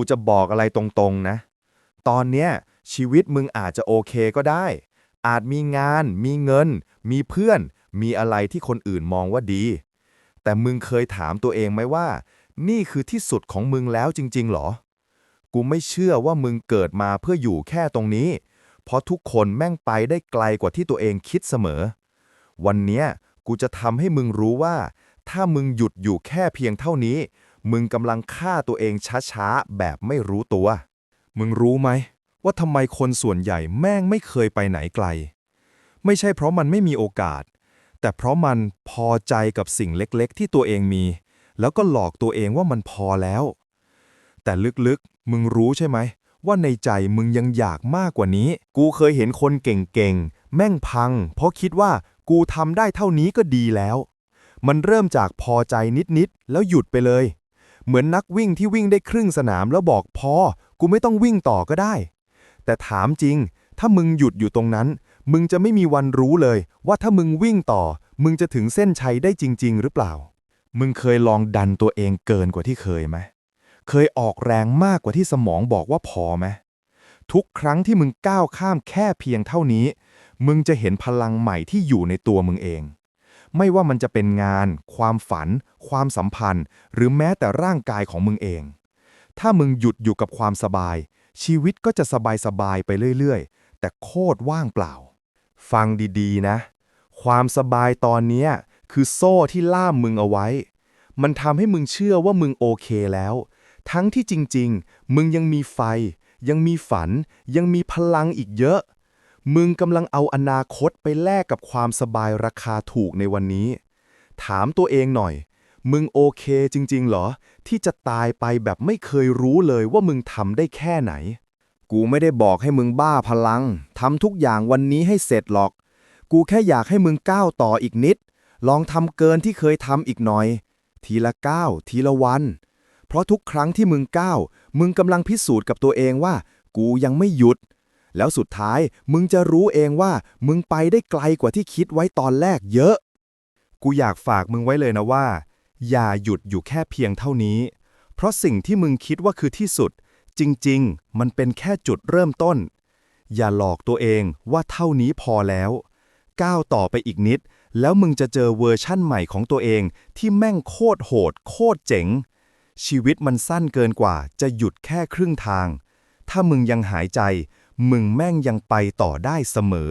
กูจะบอกอะไรตรงๆนะ ตอนเนี้ยชีวิตมึงอาจจะโอเคก็ได้ อาจมีงาน มีเงิน มีเพื่อน มีอะไรที่คนอื่นมองว่าดี แต่มึงเคยถามตัวเองไหมว่า นี่คือที่สุดของมึงแล้วจริง ๆ หรอ กูไม่เชื่อว่ามึงเกิดมาเพื่ออยู่แค่ตรงนี้ เพราะทุกคนแม่งไปได้ไกลกว่าที่ตัวเองคิดเสมอ วันเนี้ยกูจะทำให้มึงรู้ว่า ถ้ามึงหยุดอยู่แค่เพียงเท่านี้ มึงกำลังฆ่าตัวเองช้าๆ แบบไม่รู้ตัว มึงรู้ไหม ว่าทำไมคนส่วนใหญ่แม่งไม่เคยไปไหนไกล ไม่ใช่เพราะมันไม่มีโอกาส แต่เพราะมันพอใจกับสิ่งเล็กๆ ที่ตัวเองมี แล้วก็หลอกตัวเองว่ามันพอแล้ว แต่ลึกๆ มึงรู้ใช่ไหม ว่าในใจมึงยังอยากมากกว่านี้ กูเคยเห็นคนเก่งๆ แม่งพัง เพราะคิดว่ากูทำได้เท่านี้ก็ดีแล้ว มันเริ่มจากพอใจนิดๆ แล้วหยุดไปเลย เหมือนนักวิ่งที่วิ่งได้ครึ่งสนามแล้วบอกพอ กูไม่ต้องวิ่งต่อก็ได้ แต่ถามจริง ถ้ามึงหยุดอยู่ตรงนั้น มึงจะไม่มีวันรู้เลย ว่าถ้ามึงวิ่งต่อ มึงจะถึงเส้นชัยได้จริง ๆ หรือเปล่า มึงเคยลองดันตัวเองเกินกว่าที่เคยไหม เคยออกแรงมากกว่าที่สมองบอกว่าพอไหมทุกครั้งที่มึงก้าวข้ามแค่เพียงเท่านี้ มึงจะเห็นพลังใหม่ที่อยู่ในตัวมึงเอง ไม่ว่ามันจะเป็นงาน ความฝัน ความสัมพันธ์ หรือแม้แต่ร่างกายของมึงเอง ถ้ามึงหยุดอยู่กับความสบาย ชีวิตก็จะสบายสบายๆไปเรื่อยๆ แต่โคตรว่างเปล่า ฟังดีๆนะ ความสบายตอนเนี้คือโซ่ที่ล่ามมึงเอาไว้ มันทำให้มึงเชื่อว่ามึงโอเคแล้ว ทั้งที่จริงๆ มึงยังมีไฟ ยังมีฝัน ยังมีพลังอีกเยอะ มึงกำลังเอาอนาคตไปแลกกับความสบายราคาถูกในวันนี้ ถามตัวเองหน่อย มึงโอเคจริงๆเหรอ ที่จะตายไปแบบไม่เคยรู้เลยว่ามึงทำได้แค่ไหน กูไม่ได้บอกให้มึงบ้าพลังทำทุกอย่างวันนี้ให้เสร็จหรอก กูแค่อยากให้มึงก้าวต่ออีกนิด ลองทำเกินที่เคยทำอีกหน่อย ทีละก้าวทีละวัน เพราะทุกครั้งที่มึงก้าวมึงกำลังพิสูจน์กับตัวเองว่า กูยังไม่หยุด แล้วสุดท้ายมึงจะรู้เองว่ามึงไปได้ไกลกว่าที่คิดไว้ตอนแรกเยอะ กูอยากฝากมึงไว้เลยนะว่า อย่าหยุดอยู่แค่เพียงเท่านี้ เพราะสิ่งที่มึงคิดว่าคือที่สุด จริง ๆ มันเป็นแค่จุดเริ่มต้น อย่าหลอกตัวเองว่าเท่านี้พอแล้ว ก้าวต่อไปอีกนิด แล้วมึงจะเจอเวอร์ชั่นใหม่ของตัวเองที่แม่งโคตรโหด โคตรเจ๋ง ชีวิตมันสั้นเกินกว่าจะหยุดแค่ครึ่งทาง ถ้ามึงยังหายใจ มึงแม่งยังไปต่อได้เสมอ